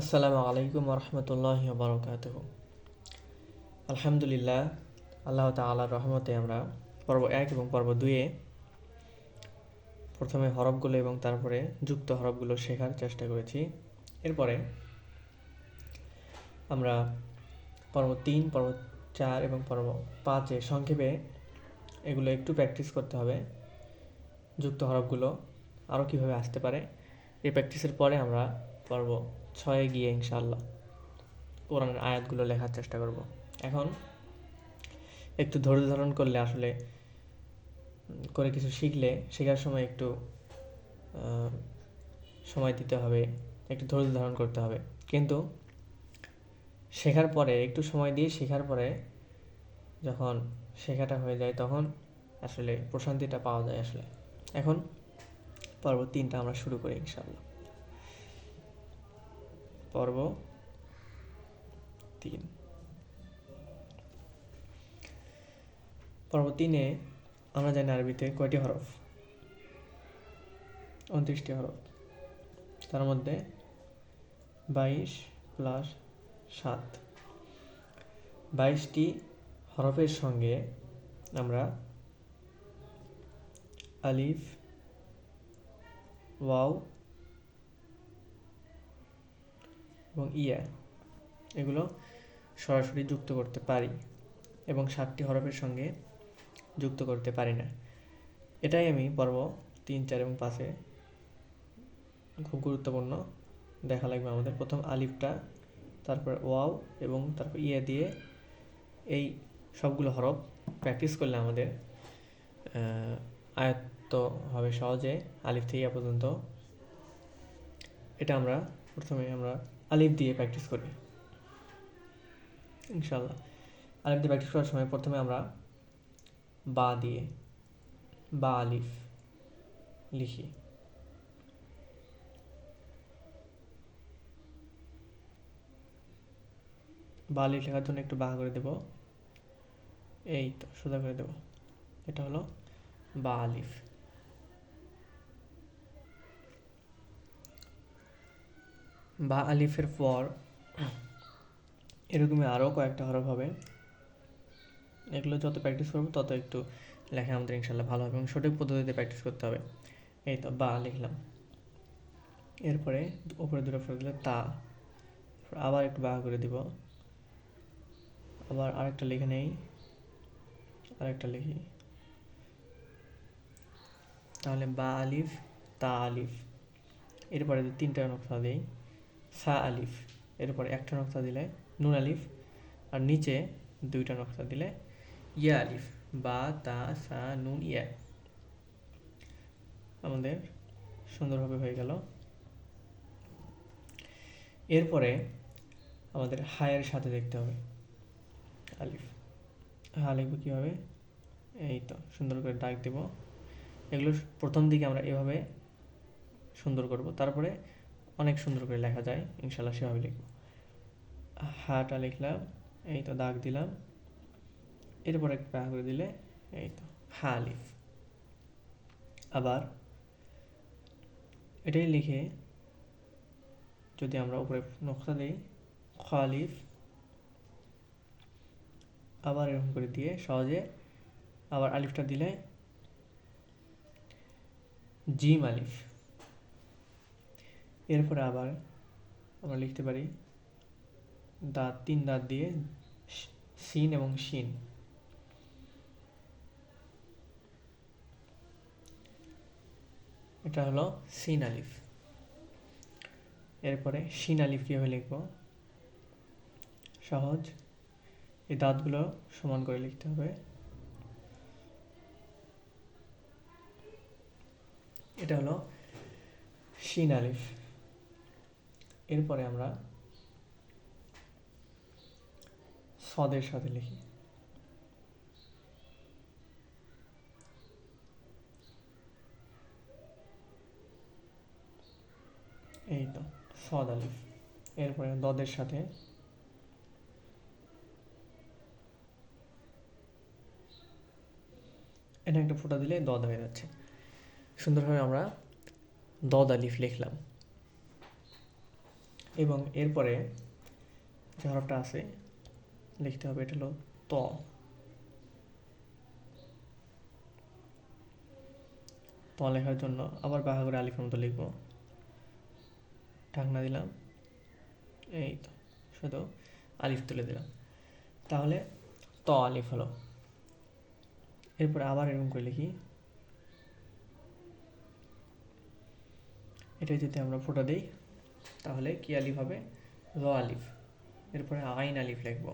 আসসালামু আলাইকুম রহমতুল্লাহ বারকাত আলহামদুলিল্লাহ, আল্লাহ তালার রহমতে আমরা পর্ব এক এবং পর্ব দুয়ে প্রথমে হরফগুলো এবং তারপরে যুক্ত হরফগুলো শেখার চেষ্টা করেছি। এরপরে আমরা পর্ব তিন, পর্ব চার এবং পর্ব পাঁচে সংক্ষেপে এগুলো একটু প্র্যাকটিস করতে হবে। যুক্ত হরফগুলো আরও কীভাবে আসতে পারে, এই প্র্যাকটিসের পরে আমরা পর্ব ছয়ে গিয়ে ইনশাল্লাহ কোরআনের আয়াতগুলো লেখার চেষ্টা করব। এখন একটু ধৈর্য ধারণ করলে আসলে করে কিছু শিখলে শেখার সময় একটু সময় দিতে হবে, একটু ধৈর্য ধারণ করতে হবে। কিন্তু শেখার পরে, একটু সময় দিয়ে শেখার পরে যখন শেখাটা হয়ে যায় তখন আসলে প্রশান্তিটা পাওয়া যায় আসলে। এখন পর্ব তিনটা আমরা শুরু করি ইনশাল্লাহ পর্ব তিন। পর্ব তিনে আমরা জানি আরবিতে কয়টি হরফ? উনত্রিশটি হরফ। তার মধ্যে বাইশ প্লাস সাত। বাইশটি হরফের সঙ্গে আমরা আলিফ, ওয়াও এবং ইয়া এগুলো সরাসরি যুক্ত করতে পারি এবং সাতটি হরফের সঙ্গে যুক্ত করতে পারি না। এটাই আমি পর্ব তিন, চার এবং পাঁচে খুব গুরুত্বপূর্ণ দেখা লাগবে আমাদের। প্রথম আলিফটা, তারপর ওয়াও এবং তারপর ইয়া দিয়ে এই সবগুলো হরফ প্র্যাকটিস করলে আমাদের আয়ত্ত হবে সহজে আলিফ থেকে পর্যন্ত। এটা আমরা প্রথমে আমরা আলিফ দিয়ে প্র্যাকটিস করি। ইনশাল্লাহ আলিফ দিয়ে প্র্যাকটিস করার সময় প্রথমে আমরা বা দিয়ে, বা আলিফ লিখি। বা আলিফ লেখার জন্য একটু বা করে দেব। এই তো, সোজা করে দেব। এটা হলো বা আলিফ। বা আলিফের পর এরকমই আরও কয়েকটা হরফ হবে। এগুলো যত প্র্যাকটিস করব, তত একটু লেখা আমাদের ইনশাল্লাহ ভালো হবে এবং সঠিক পদ্ধতিতে প্র্যাকটিস করতে হবে। এই তো, বা লিখলাম। এরপরে উপরে দুটো ফেলে দিলে তা। আবার একটু বা করে দিব। আবার আরেকটা লিখে নেই। আরেকটা লিখি। তাহলে বা আলিফ, তা আলিফ। এরপরে তিনটা নকশা দিই। সা আলিফ। এরপরে একটা নকশা দিলে নুন আলিফ আর নিচে দুইটা নকশা দিলে ইয়া আলিফ। বা, তা, সা, নুন, ইয়া। আমাদের সুন্দরভাবে হয়ে গেল। এরপরে আমাদের হায়ের সাথে দেখতে হবে আলিফ। হা লিখব কীভাবে? এই তো, সুন্দর করে ডাক দেব। এগুলো প্রথম দিকে আমরা এভাবে সুন্দর করব। তারপরে অনেক সুন্দর করে লেখা যায় ইনশাল্লাহ সেভাবে লিখব। হাটা লিখলাম, এই তো দাগ দিলাম। এরপর একটা পা করে দিলে, এই তো, হা আলিফ আবার এটাই লিখে যদি আমরা উপরে নকশা দিই খালিফ আবার এরকম করে দিয়ে সহজে আবার আলিফটা দিলে, জিম আলিফ। এরপরে আবার আমরা লিখতে পারি দাঁত, তিন দাঁত দিয়ে সিন এবং শিন। এটা হলো সিন আলিফ। এরপরে শিন আলিফ কীভাবে লিখব? সহজ। এই দাঁতগুলো সমান করে লিখতে হবে। এটা হলো শিন আলিফ। এরপরে আমরা সদের সাথে লিখি। এই তো, সদ আলিফ। এরপরে দদের সাথে এটা একটা ফোঁটা দিলে দদ হয়ে যাচ্ছে। সুন্দরভাবে আমরা দদ আলিফ লিখলাম। এবং এরপরে যে হরফটা আছে, লিখতে হবে, এটা হলো ত। ত লেখার জন্য আবার বাহা করে আলিফের মতো লিখব। ঢাকনা দিলাম, এই তো, শুধু আলিফ তুলে দিলাম। তাহলে ত আলিফ হলো। এরপরে আবার এরকম করে লিখি। এটা যদি আমরা ফোটা দিই তাহলে কি আলিফ হবে? র আলিফ। এরপরে আইন আলিফ লিখব।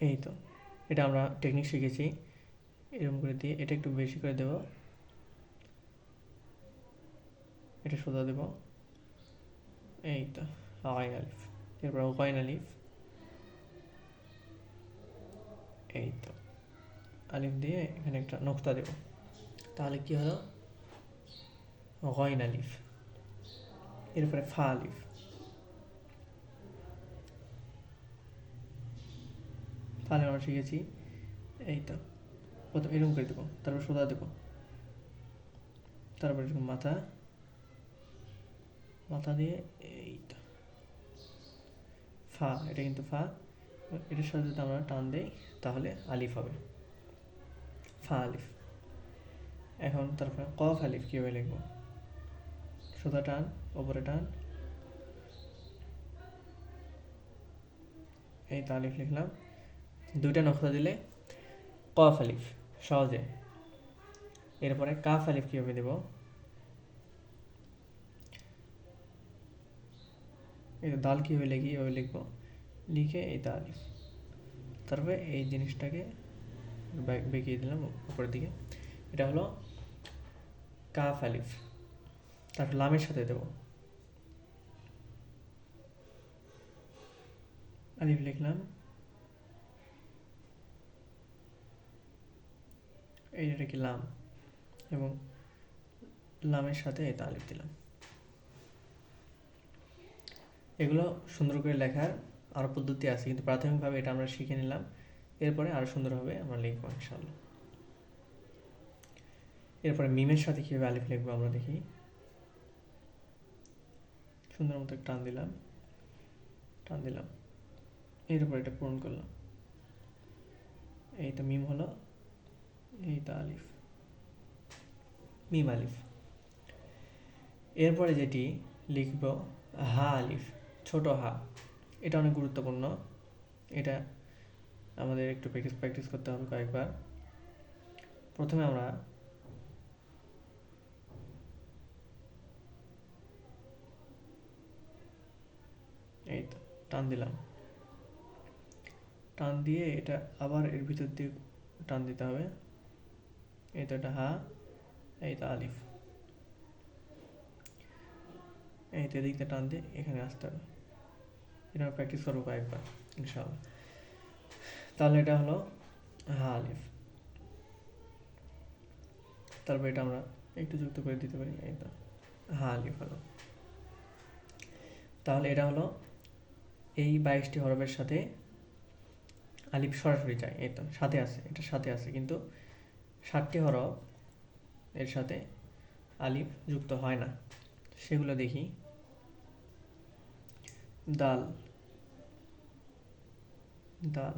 এই তো, এটা আমরা টেকনিক শিখেছি। এরকম করে দিয়ে এটা একটু বেশি করে দেব। এটা সোজা দেব। এই তো, আইন আলিফ। এরপর কয়েন আলিফ। এই তো, আলিফ দিয়ে এখানে একটা নোক্তা দেব। তাহলে কি হলো? গয়ন আলিফ এরপরে ফা আলিফ তাহলে আমরা শিখেছি, এই তো। প্রথম এরকম করে দেবো, তারপর সোদা দেবো। তারপর এরকম মাথা মাথা দিয়ে এই তো। ফা, এটা কিন্তু ফা। এটার সাথে যদি আমরা টান দেই, তাহলে আলিফ হবে। ফা আলিফ। এখন তারপরে কফ আলিফ কীভাবে লিখব? সোজা টান, ওপরে টান। এই তো আলিফ লিখলাম। দুইটা নকশা দিলে কফ আলিফ সহজে। এরপরে কাফ আলিফ কীভাবে দেব? এই দাল কীভাবে লিখি, এভাবে লিখব। লিখে এই তো আলিফ তারপরে এই জিনিসটাকে বেঁকিয়ে দিলাম উপরের দিকে। এটা হলো কাফ আলিফ। তারপর লামের সাথে দেব। আলিফ লিখলাম। এই এটা কি লাম? এবং লামের সাথে এটা আলিফ দিলাম। এগুলো সুন্দর করে লেখার আরও পদ্ধতি আছে, কিন্তু প্রাথমিকভাবে এটা আমরা শিখে নিলাম। এরপরে আরও সুন্দরভাবে আমরা লিখব ইনশাল্লাহ এরপরে মিমের সাথে কীভাবে আলিফ লিখব আমরা দেখি। সুন্দর মতো টান দিলাম। টান দিলাম। এর উপর এটা পূরণ করলাম। এই তো মিম হলো। এই তো আলিফ। মিম আলিফ। এরপরে যেটি লিখব, হা আলিফ, ছোট হা। এটা অনেক গুরুত্বপূর্ণ। এটা আমাদের একটু প্র্যাকটিস প্র্যাকটিস করতে হবে কয়েকবার। প্রথমে আমরা এই তো, টান দিলাম। টান দিয়ে এটা আবার এর ভিতর দিয়ে টান দিতে হবে। এই তো এটা হা, এই তো আলিফ। এই তো এদিকটা টান দিয়ে এখানে আসতে হবে। এটা প্র্যাকটিস করব কয়েকবার, ইনশাআল্লাহ। তাহলে এটা হলো হা, আলিফ। তারপর এটা আমরা একটু যুক্ত করে দিতে পারি, এই তো হা, আলিফ হলো। তাহলে এটা হলো এই বাইশটি হরফের সাথে আলিফ সরাসরি যায়। এই তো, সাথে আছে এটার সাথে আছে, কিন্তু ষাটটি হরফ এর সাথে আলিফ যুক্ত হয় না। সেগুলো দেখি। দাল দাল,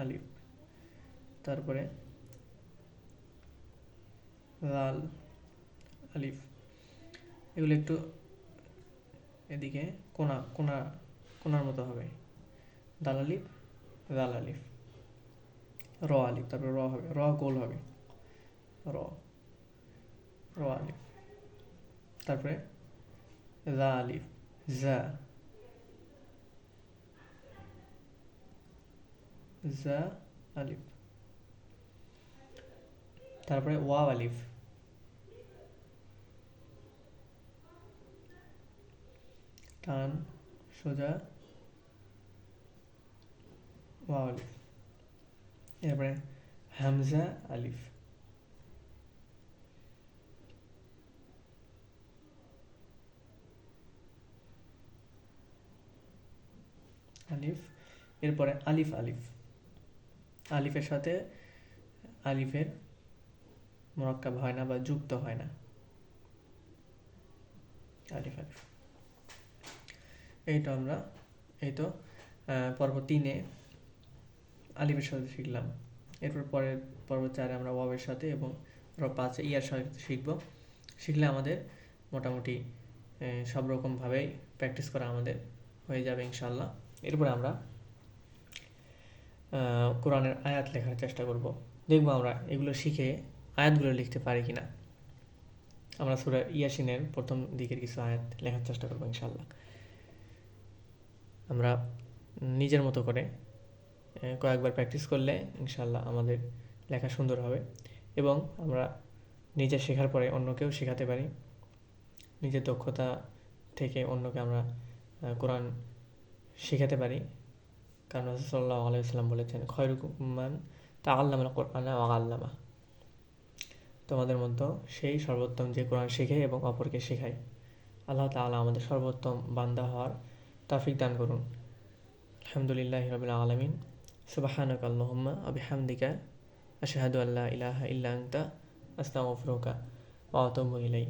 আলিফ, তারপরে লাল, আলিফ। এগুলো একটু এদিকে কোনা কোনা কোনার মতো হবে। দাল আলিফ দাল আলিফ। র আলিফ, তারপরে র হবে, র গোল হবে। র র আলিফ। তারপরে জা আলিফ, জা। জা আলিফ। তারপরে ওয়াও আলিফ। টান। সোজা। আলিফ এরপরে হামজা আলিফ। আলিফ, এরপরে আলিফ আলিফ। আলিফের সাথে আলিফের মোরাক্কাব হয় না বা যুক্ত হয় না। আলিফ আলিফ। এই তো আমরা এই তো পর্ব তিনে আলিফের সাথে শিখলাম। এরপর পরের পর্ব চারে আমরা ওয়াবের সাথে এবং পর্ব পাঁচে ইয়ার সাথে শিখব। শিখলে আমাদের মোটামুটি সব রকমভাবেই প্র্যাকটিস করা আমাদের হয়ে যাবে ইনশাল্লাহ এরপরে আমরা কোরআনের আয়াত লেখার চেষ্টা করব। দেখব আমরা এগুলো শিখে আয়াতগুলো লিখতে পারি কিনা। আমরা সুরা ইয়াসিনের প্রথম দিকের কিছু আয়াত লেখার চেষ্টা করব ইনশাল্লাহ আমরা নিজের মতো করে কয়েকবার প্র্যাকটিস করলে ইনশাল্লাহ আমাদের লেখা সুন্দর হবে এবং আমরা নিজে শেখার পরে অন্যকেও শেখাতে পারি। নিজের দক্ষতা থেকে অন্যকে আমরা কোরআন শেখাতে পারি। কারণ সাল্লাহ আলাইসাল্লাম বলেছেন খয়রুকুমান তা আল্লামা কোরআনা আল্লামা। তোমাদের মধ্যে সেই সর্বোত্তম যে কোরআন শেখে এবং অপরকে শেখায়। আল্লাহ তাআলা আমাদের সর্বোত্তম বান্দা হওয়ার তাফিক দান করুন আলহামদুলিল্লাহ রবিল আলমিন সুবাহানক আল্লাহুম্মা আবিহামদিকা আশহাদু আল্লাহ ইলাহা ইল্লা আনতা আস্তাগফিরুকা ওয়া আতুবু ইলাইক